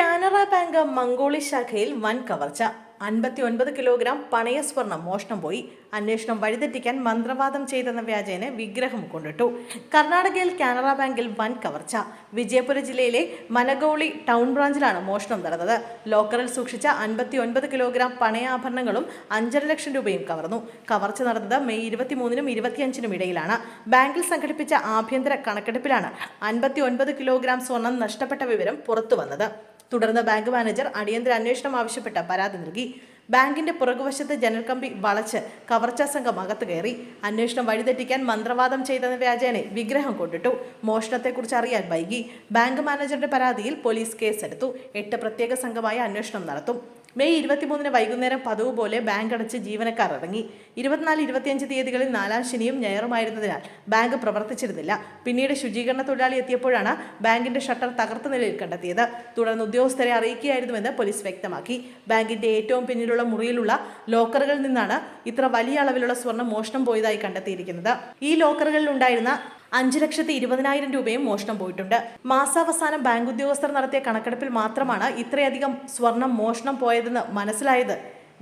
Canara bank മംഗോളി ശാഖയിൽ വൻ കവർച്ച. അൻപത്തി ഒൻപത് കിലോഗ്രാം പണയ സ്വർണം മോഷണം പോയി. അന്വേഷണം വഴിതെറ്റിക്കാൻ മന്ത്രവാദം ചെയ്തെന്ന വ്യാജേന വിഗ്രഹം കൊണ്ടിട്ടു. കർണാടകയിൽ കാനറ ബാങ്കിൽ വൻ കവർച്ച. വിജയപുര ജില്ലയിലെ മനഗോളി ടൗൺ ബ്രാഞ്ചിലാണ് മോഷണം നടന്നത്. ലോക്കറിൽ സൂക്ഷിച്ച അൻപത്തി ഒൻപത് കിലോഗ്രാം പണയാഭരണങ്ങളും അഞ്ചര ലക്ഷം രൂപയും കവർന്നു. കവർച്ച നടന്നത് മെയ് ഇരുപത്തിമൂന്നിനും ഇരുപത്തിയഞ്ചിനും ഇടയിലാണ്. ബാങ്കിൽ സംഘടിപ്പിച്ച ആഭ്യന്തര കണക്കെടുപ്പിലാണ് അൻപത്തി ഒൻപത് കിലോഗ്രാം സ്വർണം നഷ്ടപ്പെട്ട വിവരം പുറത്തു വന്നത് തുടർന്ന് ബാങ്ക് മാനേജർ അടിയന്തര അന്വേഷണം ആവശ്യപ്പെട്ട് പരാതി നൽകി. ബാങ്കിന്റെ പുറകുവശത്തെ ജനൽക്കമ്പി കമ്പി വളച്ച് കവർച്ചാ സംഘം അകത്ത് കയറി. അന്വേഷണം വഴിതെറ്റിക്കാൻ മന്ത്രവാദം ചെയ്തെന്ന വ്യാജേനെ വിഗ്രഹം കൊണ്ടിട്ടു. മോഷണത്തെക്കുറിച്ച് അറിയാൻ വൈകി. ബാങ്ക് മാനേജറുടെ പരാതിയിൽ പോലീസ് കേസെടുത്തു. എട്ട് പ്രത്യേക സംഘമായ അന്വേഷണം നടത്തും. മെയ് ഇരുപത്തിമൂന്നിന് വൈകുന്നേരം പതിവ് പോലെ ബാങ്ക് അടച്ച് ജീവനക്കാർ ഇറങ്ങി. ഇരുപത്തിനാല് ഇരുപത്തിയഞ്ച് തീയതികളിൽ നാലാം ശനിയും ഞായറുമായിരുന്നതിനാൽ ബാങ്ക് പ്രവർത്തിച്ചിരുന്നില്ല. പിന്നീട് ശുചീകരണ തൊഴിലാളി എത്തിയപ്പോഴാണ് ബാങ്കിന്റെ ഷട്ടർ തകർത്ത നിലയിൽ കണ്ടെത്തിയത്. തുടർന്ന് ഉദ്യോഗസ്ഥരെ അറിയിക്കുകയായിരുന്നുവെന്ന് പോലീസ് വ്യക്തമാക്കി. ബാങ്കിന്റെ ഏറ്റവും പിന്നിലുള്ള മുറിയിലുള്ള ലോക്കറുകളിൽ നിന്നാണ് ഇത്ര വലിയ അളവിലുള്ള സ്വർണം മോഷണം പോയതായി കണ്ടെത്തിയിരിക്കുന്നത്. ഈ ലോക്കറുകളിൽ ഉണ്ടായിരുന്ന അഞ്ച് ലക്ഷത്തി ഇരുപതിനായിരം രൂപയും മോഷണം പോയിട്ടുണ്ട്. മാസാവസാനം ബാങ്ക് ഉദ്യോഗസ്ഥർ നടത്തിയ കണക്കെടുപ്പിൽ മാത്രമാണ് ഇത്രയധികം സ്വർണം മോഷണം പോയതെന്ന് മനസ്സിലായത്.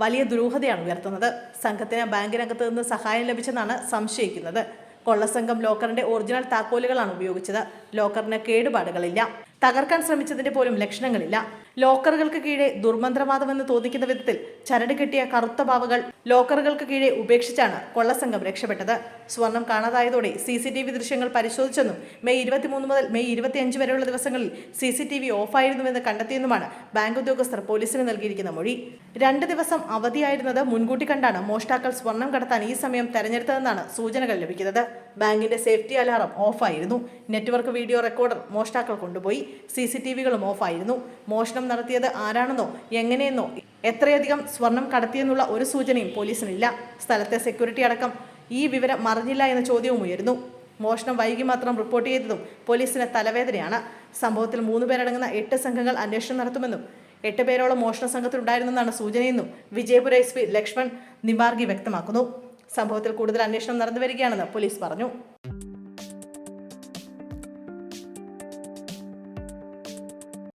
വലിയ ദുരൂഹതയാണ് ഉയർത്തുന്നത്. സംഘത്തിന് ബാങ്കിനകത്ത് നിന്ന് സഹായം ലഭിച്ചെന്നാണ് സംശയിക്കുന്നത്. കൊള്ളസംഘം ലോക്കറിന്റെ ഒറിജിനൽ താക്കോലുകളാണ് ഉപയോഗിച്ചത്. ലോക്കറിന് കേടുപാടുകളില്ല. തകർക്കാൻ ശ്രമിച്ചതിന്റെ പോലും ലക്ഷണങ്ങളില്ല. ലോക്കറുകൾക്ക് കീഴെ ദുർമന്ത്രവാദമെന്ന് തോന്നിക്കുന്ന വിധത്തിൽ ചരട് കെട്ടിയ കറുത്ത പാവകൾ ലോക്കറുകൾക്ക് കീഴെ ഉപേക്ഷിച്ചാണ് കൊള്ളസംഘം രക്ഷപ്പെട്ടത്. സ്വർണം കാണാതായതോടെ സി സി ടി വി ദൃശ്യങ്ങൾ പരിശോധിച്ചെന്നും മെയ് ഇരുപത്തിമൂന്ന് മുതൽ മെയ് ഇരുപത്തിയഞ്ച് വരെയുള്ള ദിവസങ്ങളിൽ സി സി ടി വി ഓഫായിരുന്നുവെന്ന് കണ്ടെത്തിയെന്നുമാണ് ബാങ്ക് ഉദ്യോഗസ്ഥർ പോലീസിന് നൽകിയിരിക്കുന്ന മൊഴി. രണ്ട് ദിവസം അവധിയായിരുന്നത് മുൻകൂട്ടി കണ്ടാണ് മോഷ്ടാക്കൾ സ്വർണം കടത്താൻ ഈ സമയം തെരഞ്ഞെടുത്തതെന്നാണ് സൂചനകൾ ലഭിക്കുന്നത്. ബാങ്കിന്റെ സേഫ്റ്റി അലാറം ഓഫായിരുന്നു. നെറ്റ്വർക്ക് വീഡിയോ റെക്കോർഡർ മോഷ്ടാക്കൾ കൊണ്ടുപോയി. സി സി ടി വികളും ഓഫായിരുന്നു. മോഷണം നടത്തിയത് ആരാണെന്നോ എങ്ങനെയെന്നോ എത്രയധികം സ്വർണം കടത്തിയെന്നുള്ള ഒരു സൂചനയും പോലീസിനില്ല. സ്ഥലത്തെ സെക്യൂരിറ്റി അടക്കം ഈ വിവരം മറിഞ്ഞില്ല എന്ന ചോദ്യവും ഉയരുന്നു. മോഷണം വൈകി മാത്രം റിപ്പോർട്ട് ചെയ്തതും പോലീസിന് തലവേദനയാണ്. സംഭവത്തിൽ മൂന്ന് പേരടങ്ങുന്ന എട്ട് സംഘങ്ങൾ അന്വേഷണം നടത്തുമെന്നും എട്ട് പേരോളം മോഷണ സംഘത്തിലുണ്ടായിരുന്നെന്നാണ് സൂചനയെന്നും വിജയപുര എസ് പി ലക്ഷ്മൺ നിമാർഗി വ്യക്തമാക്കുന്നു. സംഭവത്തിൽ കൂടുതൽ അന്വേഷണം നടന്നു വരികയാണെന്ന് പോലീസ് പറഞ്ഞു.